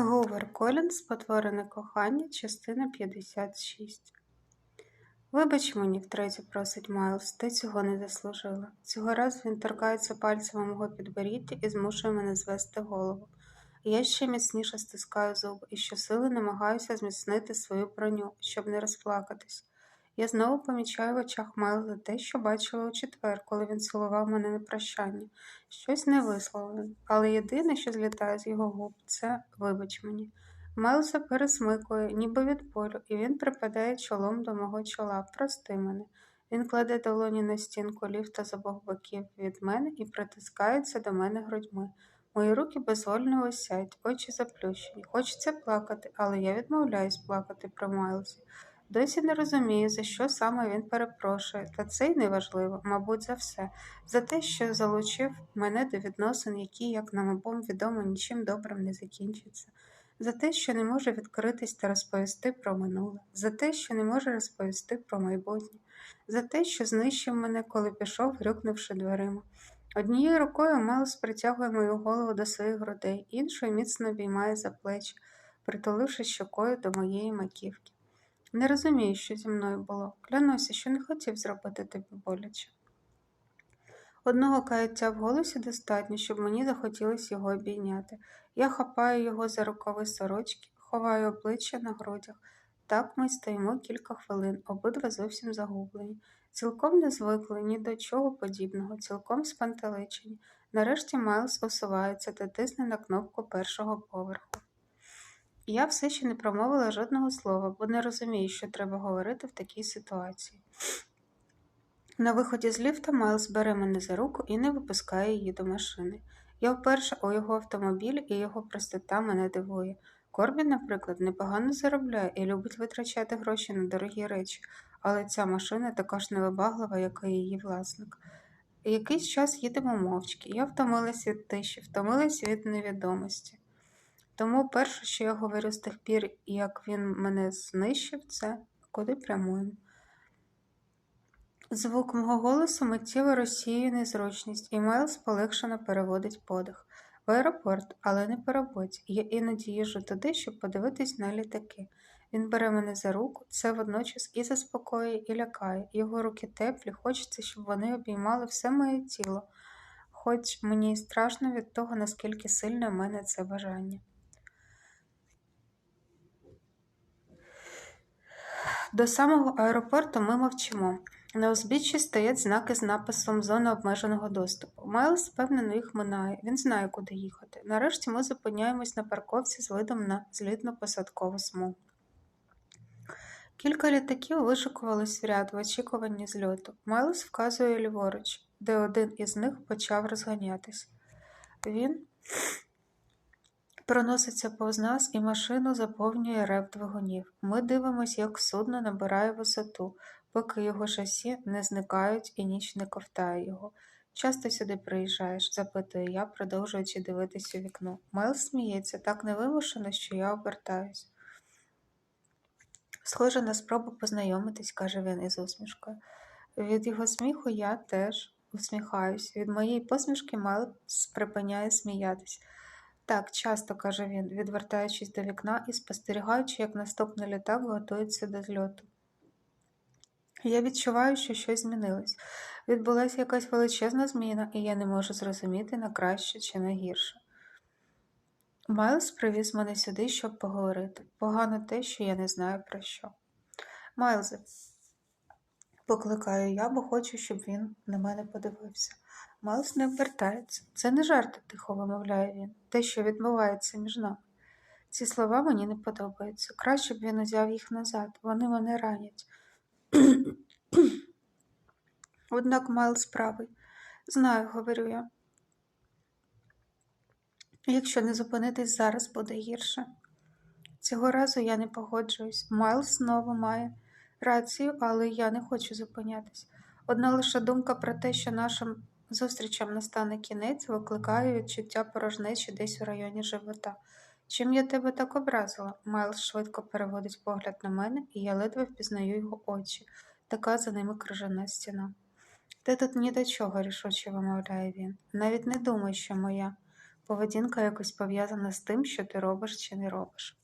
Гувер Колінс Потворене кохання, частина 56 Вибач мені, втретє просить Майлз, ти цього не заслужила. Цього разу він торкається пальцями мого підборіддя і змушує мене звести голову. Я ще міцніше стискаю зуби і щосили намагаюся зміцнити свою броню, щоб не розплакатись. Я знову помічаю в очах Майлза те, що бачила у четвер, коли він цілував мене на прощання. Щось не висловлене, але єдине, що злітає з його губ, це вибач мені. Майлза пересмикує, ніби від болю, і він припадає чолом до мого чола. Прости мене. Він кладе долоні на стінку ліфта з обох боків від мене і притискається до мене грудьми. Мої руки безвольно висять, очі заплющені. Хочеться плакати, але я відмовляюсь плакати про Майлзі. Досі не розумію, за що саме він перепрошує, та це й неважливо, мабуть, за все, за те, що залучив мене до відносин, які, як нам обом відомо, нічим добрим не закінчаться, за те, що не може відкритись та розповісти про минуле, за те, що не може розповісти про майбутнє, за те, що знищив мене, коли пішов, грюкнувши дверима. Однією рукою Мелс притягує мою голову до своїх грудей, іншою міцно обіймає за плечі, притуливши щокою до моєї маківки. Не розумію, що зі мною було. Клянуся, що не хотів зробити тобі боляче. Одного каяття в голосі достатньо, щоб мені захотілося його обійняти. Я хапаю його за рукави сорочки, ховаю обличчя на грудях. Так ми стоїмо кілька хвилин, обидва зовсім загублені. Цілком не звикли ні до чого подібного, цілком спантеличені. Нарешті Майлз усувається та тисне на кнопку першого поверху. Я все ще не промовила жодного слова, бо не розумію, що треба говорити в такій ситуації. На виході з ліфта Майлз бере мене за руку і не випускає її до машини. Я вперше у його автомобілі і його простота мене дивує. Корбін, наприклад, непогано заробляє і любить витрачати гроші на дорогі речі, але ця машина така ж невибаглива, як і її власник. Якийсь час їдемо мовчки. Я втомилася від тиші, втомилася від невідомості. Тому перше, що я говорю з тих пір, як він мене знищив, це куди прямуємо. Звук мого голосу миттєво розсіює незручність, і Майлз полегшено переводить подих. В аеропорт, але не по роботі. Я іноді їжджу туди, щоб подивитись на літаки. Він бере мене за руку, це водночас і заспокоює, і лякає. Його руки теплі, хочеться, щоб вони обіймали все моє тіло, хоч мені й страшно від того, наскільки сильне в мене це бажання. До самого аеропорту ми мовчимо. На узбіччі стоять знаки з написом Зона обмеженого доступу. Майлз, впевнено, їх минає, він знає, куди їхати. Нарешті ми зупиняємось на парковці з видом на злітно-посадкову смугу. Кілька літаків вишикувались в ряд в очікуванні зльоту. Майлз вказує ліворуч, де один із них почав розганятись. Він проноситься повз нас і машину заповнює рев двигунів. Ми дивимося, як судно набирає висоту, поки його шасі не зникають і ніч не ковтає його. Часто сюди приїжджаєш? запитую я, продовжуючи дивитись у вікно. Майл сміється так невимушено, що я обертаюсь. Схоже на спробу познайомитись, каже він із усмішкою. Від його сміху я теж усміхаюсь. Від моєї посмішки Майл припиняє сміятись. Так, часто, каже він, відвертаючись до вікна і спостерігаючи, як наступний літак готується до зльоту. Я відчуваю, що щось змінилось. Відбулася якась величезна зміна, і я не можу зрозуміти на краще чи на гірше. Майлз привіз мене сюди, щоб поговорити. Погано те, що я не знаю про що. Майлзе, покликаю я, бо хочу, щоб він на мене подивився. Майлз не обертається. Це не жарти, тихо вимовляє він, те, що відбувається між нами. Ці слова мені не подобаються. Краще б він узяв їх назад, вони мене ранять. Однак Майлз правий. Знаю, говорю я. Якщо не зупинитись зараз, буде гірше. Цього разу я не погоджуюсь. Майлз знову має рацію, але я не хочу зупинятись. Одна лише думка про те, що нашим зустрічам настане кінець, викликає відчуття порожнечі десь у районі живота. Чим я тебе так образила? Майлз швидко переводить погляд на мене, і я ледве впізнаю його очі, така за ними крижана стіна. Ти тут ні до чого, рішуче вимовляє він. Навіть не думай, що моя. Поведінка якось пов'язана з тим, що ти робиш чи не робиш.